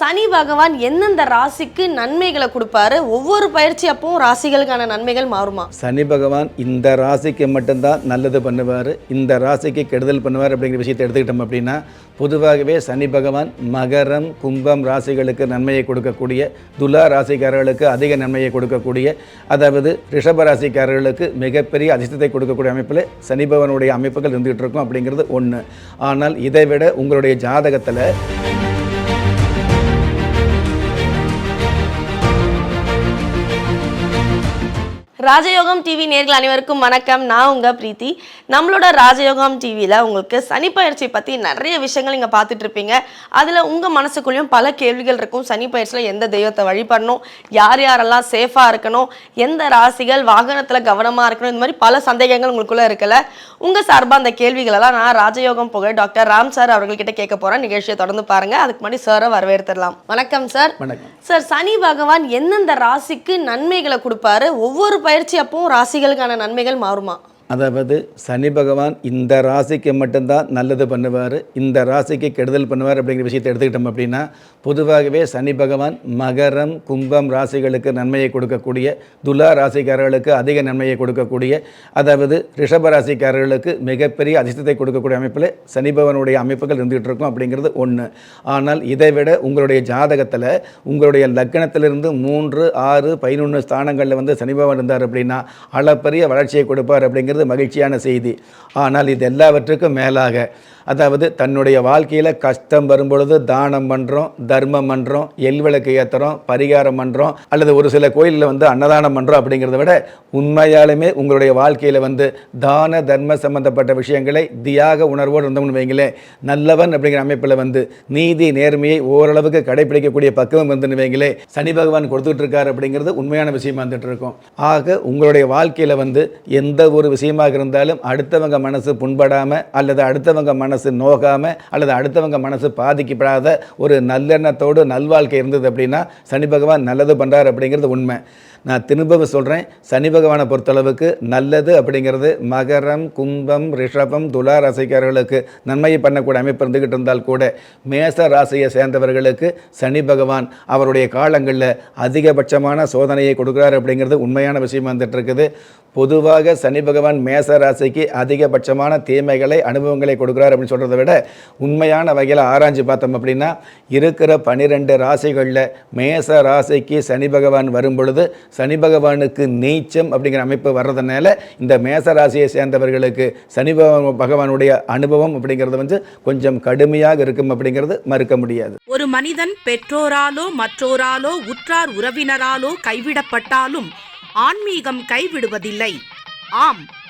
சனி பகவான் எந்தெந்த ராசிக்கு நன்மைகளை கொடுப்பாரு? ஒவ்வொரு பயிற்சி அப்பவும் ராசிகளுக்கான நன்மைகள் மாறுமா? சனி பகவான் இந்த ராசிக்கு மட்டும்தான் நல்லது பண்ணுவார் இந்த ராசிக்கு கெடுதல் பண்ணுவார் அப்படிங்கிற விஷயத்தை எடுத்துக்கிட்டோம் அப்படின்னா பொதுவாகவே சனி பகவான் மகரம் கும்பம் ராசிகளுக்கு நன்மையை கொடுக்கக்கூடிய துலா ராசிக்காரர்களுக்கு அதிக நன்மையை கொடுக்கக்கூடிய அதாவது ரிஷப ராசிக்காரர்களுக்கு மிகப்பெரிய அதிர்ஷ்டத்தை கொடுக்கக்கூடிய அமைப்பில் சனி பகவானுடைய அமைப்புகள் இருந்துகிட்டு இருக்கும் அப்படிங்கிறது ஒன்று ஆனால் இதை விட உங்களுடைய ஜாதகத்தில் ராஜயோகம் டிவி நேர்கள் அனைவருக்கும் வணக்கம். நான் உங்க பிரீத்தி. நம்மளோட ராஜயோகம் டிவியில் உங்களுக்கு சனி பயிற்சி பற்றி நிறைய விஷயங்கள் நீங்கள் பார்த்துட்டு இருப்பீங்க. அதில் உங்கள் மனசுக்குள்ளேயும் பல கேள்விகள் இருக்கும். சனி பயிற்சியில் எந்த தெய்வத்தை வழிபடணும்? யார் யாரெல்லாம் சேஃபாக இருக்கணும்? எந்த ராசிகள் வாகனத்தில் கவனமாக இருக்கணும்? இந்த மாதிரி பல சந்தேகங்கள் உங்களுக்குள்ளே இருக்கல உங்கள் சார்பாக அந்த கேள்விகளெல்லாம் நான் ராஜயோகம் புகழ் டாக்டர் ராம் சார் அவர்கள்கிட்ட கேட்க போகிறேன் நிகழ்ச்சியை தொடர்ந்து பாருங்க. அதுக்கு முன்னாடி சாரை வரவேற்றுடலாம் வணக்கம் சார். வணக்கம். சார் சனி பகவான் எந்தெந்த ராசிக்கு நன்மைகளை கொடுப்பாரு? ஒவ்வொரு பயிற்சி அப்போ ராசிகளுக்கான நன்மைகள் மாறுமா? அதாவது சனி பகவான் இந்த ராசிக்கு மட்டும்தான் நல்லது பண்ணுவார் இந்த ராசிக்கு கெடுதல் பண்ணுவார் அப்படிங்கிற விஷயத்தை எடுத்துக்கிட்டோம் அப்படின்னா பொதுவாகவே சனி பகவான் மகரம் கும்பம் ராசிகளுக்கு நன்மையை கொடுக்கக்கூடிய துலா ராசிக்காரர்களுக்கு அதிக நன்மையை கொடுக்கக்கூடிய அதாவது ரிஷப ராசிக்காரர்களுக்கு மிகப்பெரிய அதிர்ஷ்டத்தை கொடுக்கக்கூடிய அமைப்பில் சனி பகவானுடைய அமைப்புகள் இருந்துகிட்டு இருக்கும் அப்படிங்கிறது ஒன்று ஆனால் இதை விட உங்களுடைய ஜாதகத்தில் உங்களுடைய லக்னத்திலிருந்து மூன்று ஆறு பதினொன்று ஸ்தானங்களில் வந்து சனி பகவான் இருந்தார் அப்படின்னா அளப்பரிய வளர்ச்சியை கொடுப்பார் அப்படிங்கிறது மகிழ்ச்சியான செய்தி. ஆனால் இது எல்லாவற்றுக்கும் மேலாக அதாவது தன்னுடைய வாழ்க்கையில் கஷ்டம் வரும்பொழுது தானம் பண்ணுறோம் தர்மம் பண்ணுறோம் எல்விளக்கு ஏற்றுறோம் பரிகாரம் பண்ணுறோம் அல்லது ஒரு சில கோயிலில் வந்து அன்னதானம் பண்ணுறோம் அப்படிங்கிறத விட உண்மையாலுமே உங்களுடைய வாழ்க்கையில் வந்து தான தர்ம சம்பந்தப்பட்ட விஷயங்களை தியாக உணர்வோடு இருந்தோம்னு வைங்களேன். நல்லவன் அப்படிங்கிற அமைப்பில் வந்து நீதி நேர்மையை ஓரளவுக்கு கடைபிடிக்கக்கூடிய பக்குவம் வந்துன்னு வைங்களேன். சனி பகவான் கொடுத்துட்டு இருக்காரு அப்படிங்கிறது உண்மையான விஷயமா வந்துட்டு இருக்கும் ஆக உங்களுடைய வாழ்க்கையில் வந்து எந்த ஒரு விஷயம் விஷயமாக இருந்தாலும் அடுத்தவங்க மனசு புண்படாமல் அல்லது அடுத்தவங்க மனசு நோகாமல் அல்லது அடுத்தவங்க மனசு பாதிக்கப்படாத ஒரு நல்லெண்ணத்தோடு நல்வாழ்க்கை இருந்தது அப்படின்னா சனி பகவான் நல்லது பண்ணுறார் அப்படிங்கிறது உண்மை. நான் திரும்பவும் சொல்கிறேன் சனி பகவானை பொறுத்தளவுக்கு நல்லது அப்படிங்கிறது மகரம் கும்பம் ரிஷபம் துலா ராசிக்காரர்களுக்கு நன்மையை பண்ணக்கூடிய அமைப்பு இருந்துக்கிட்டு இருந்தால் கூட மேச ராசியை சேர்ந்தவர்களுக்கு சனி பகவான் அவருடைய காலங்களில் அதிகபட்சமான சோதனையை கொடுக்குறாரு அப்படிங்கிறது உண்மையான விஷயம் வந்துட்டு இருக்குது. பொதுவாக சனி பகவான் மேச ராசிக்கு அதிகபட்சமான தீமைகளை அனுபவங்களை கொடுக்குறார் அப்படின்னு சொல்கிறத விட உண்மையான வகையில் ஆராய்ஞ்சு பார்த்தோம் அப்படின்னா இருக்கிற பன்னிரெண்டு ராசிகளில் மேச ராசிக்கு சனி பகவான் வரும் பொழுது சனி பகவானுக்கு நீச்சம் அப்படிங்கிற அமைப்பு வர்றதுனால இந்த மேச ராசியை சேர்ந்தவர்களுக்கு சனி பகவானுடைய அனுபவம் அப்படிங்கிறது வந்து கொஞ்சம் கடுமையாக இருக்கும் அப்படிங்கிறது மறுக்க முடியாது. ஒரு மனிதன் பெற்றோராலோ மற்றோராலோ உற்றார் உறவினராலோ கைவிடப்பட்டாலும் ஆன்மீகம் கைவிடுவதில்லை. ஆம்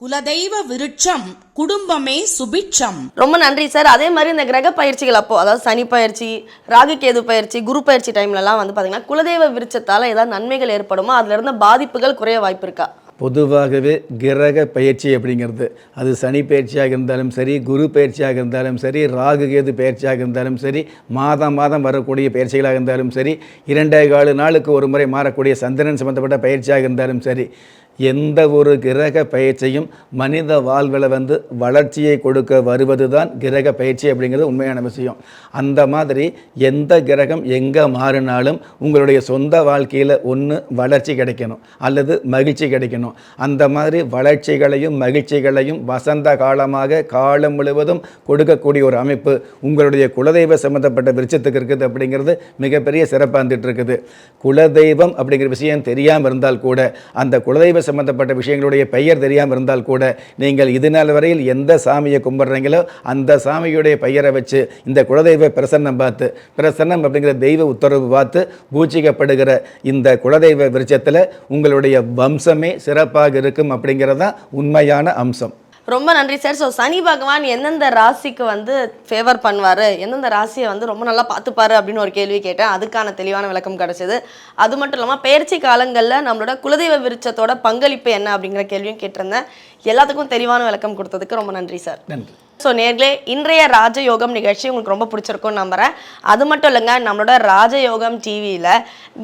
குலதெய்வ விருட்சம் குடும்பமே சுபிட்சம். ரொம்ப நன்றி சார். அதே மாதிரி இந்த கிரக பயிற்சிகள் அப்போ அதாவது சனி பயிற்சி ராகு கேது பயிற்சி குரு பயிற்சி டைம்லலாம் வந்து பார்த்தீங்கன்னா குலதெய்வ விருட்சத்தால் ஏதாவது நன்மைகள் ஏற்படுமா அதுல இருந்த பாதிப்புகள் குறைய வாய்ப்பு இருக்கா? பொதுவாகவே கிரக பயிற்சி அப்படிங்கிறது அது சனி பயிற்சியாக இருந்தாலும் சரி குரு பயிற்சியாக இருந்தாலும் சரி ராகு கேது பயிற்சியாக இருந்தாலும் சரி மாதம் மாதம் வரக்கூடிய பயிற்சிகளாக இருந்தாலும் சரி இரண்டே கால நாளுக்கு ஒரு முறை மாறக்கூடிய சந்திரன் சம்பந்தப்பட்ட பயிற்சியாக இருந்தாலும் சரி எந்த ஒரு கிரக பயிற்சியும் மனித வாழ்வில் வந்து வளர்ச்சியை கொடுக்க வருவது தான் கிரக பயிற்சி அப்படிங்கிறது உண்மையான விஷயம். அந்த மாதிரி எந்த கிரகம் எங்கே மாறினாலும் உங்களுடைய சொந்த வாழ்க்கையில் ஒன்று வளர்ச்சி கிடைக்கணும். அல்லது மகிழ்ச்சி கிடைக்கணும். அந்த மாதிரி வளர்ச்சிகளையும் மகிழ்ச்சிகளையும் வசந்த காலமாக காலம் முழுவதும் கொடுக்கக்கூடிய ஒரு அமைப்பு உங்களுடைய குலதெய்வ சம்மந்தப்பட்ட விருட்சத்துக்கு இருக்குது அப்படிங்கிறது மிகப்பெரிய சிறப்பாக இருந்துட்டு இருக்குது. குலதெய்வம் அப்படிங்கிற விஷயம் தெரியாமல் இருந்தால் கூட அந்த குலதெய்வ சம்பந்தப்பட்ட விஷயங்களுடைய பெயர் தெரியாமல் இருந்தால் கூட நீங்கள் இது நாள் வரையில் எந்த சாமியை கும்பிட்றீங்களோ அந்த சாமியுடைய பெயரை வச்சு இந்த குலதெய்வ பிரசன்னம் பார்த்து பிரசன்னம் அப்படிங்கிற தெய்வ உத்தரவு பார்த்து பூஜிக்கப்படுகிற இந்த குலதெய்வ விருட்சத்தில் உங்களுடைய வம்சமே சிறப்பாக இருக்கும் அப்படிங்கிறது தான் உண்மையான அம்சம். ரொம்ப நன்றி சார் ஸோ சனி பகவான் எந்தெந்த ராசிக்கு வந்து ஃபேவர் பண்ணுவார்? எந்தெந்த ராசியை வந்து ரொம்ப நல்லா பார்த்துப்பாரு அப்படின்னு ஒரு கேள்வி கேட்டேன். அதுக்கான தெளிவான விளக்கம் கிடச்சிது. அது மட்டும் இல்லாமல் பயிற்சி காலங்களில் நம்மளோட குலதெய்வ விருட்சத்தோட பங்களிப்பு என்ன அப்படிங்கிற கேள்வியும் கேட்டிருந்தேன். எல்லாத்துக்கும் தெளிவான விளக்கம் கொடுத்ததுக்கு ரொம்ப நன்றி சார் நன்றி. ஸோ நேர்களே இன்றைய ராஜயோகம் நிகழ்ச்சி உங்களுக்கு ரொம்ப பிடிச்சிருக்கும்னு நம்புறேன். அது மட்டும் இல்லைங்க நம்மளோட ராஜயோகம் டிவியில்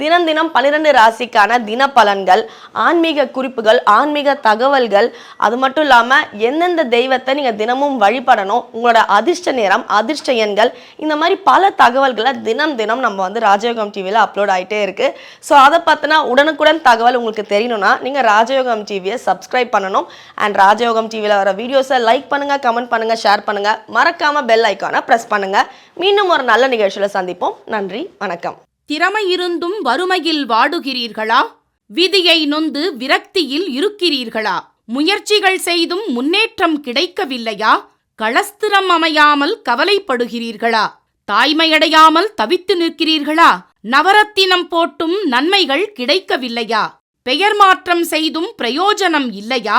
தினம் தினம் பன்னிரெண்டு ராசிக்கான தின பலன்கள் ஆன்மீக குறிப்புகள் ஆன்மீக தகவல்கள் அது மட்டும் இல்லாமல் எந்தெந்த தெய்வத்தை நீங்கள் தினமும் வழிபடணும் உங்களோட அதிர்ஷ்ட நேரம் அதிர்ஷ்ட எண்கள் இந்த மாதிரி பல தகவல்களை தினம் தினம் நம்ம வந்து ராஜயோகம் டிவியில் அப்லோட் ஆகிட்டே இருக்கு. ஸோ அதை பார்த்தினா உடனுக்குடன் தகவல் உங்களுக்கு தெரியணும்னா நீங்கள் ராஜயோகம் டிவியை சப்ஸ்கிரைப் பண்ணணும். அண்ட் ராஜயோகம் டிவியில் வர வீடியோஸை லைக் பண்ணுங்கள் கமெண்ட் பண்ணுங்கள் ஷேர் பண்ணுங்கள் மறக்காமல் பெல் ஐக்கானை ப்ரெஸ் பண்ணுங்கள் மீண்டும் ஒரு நல்ல நிகழ்ச்சியில் சந்திப்போம். நன்றி வணக்கம். திறமை இருந்தும் வறுமையில் வாடுகிறீர்களா? விதியை நொந்து விரக்தியில் இருக்கிறீர்களா? முயற்சிகள் செய்தும் முன்னேற்றம் கிடைக்கவில்லையா? களஸ்திரம் அமையாமல் கவலைப்படுகிறீர்களா? தாய்மையடையாமல் தவித்து நிற்கிறீர்களா? நவரத்தினம் போட்டும் நன்மைகள் கிடைக்கவில்லையா? பெயர் மாற்றம் செய்தும் பிரயோஜனம் இல்லையா?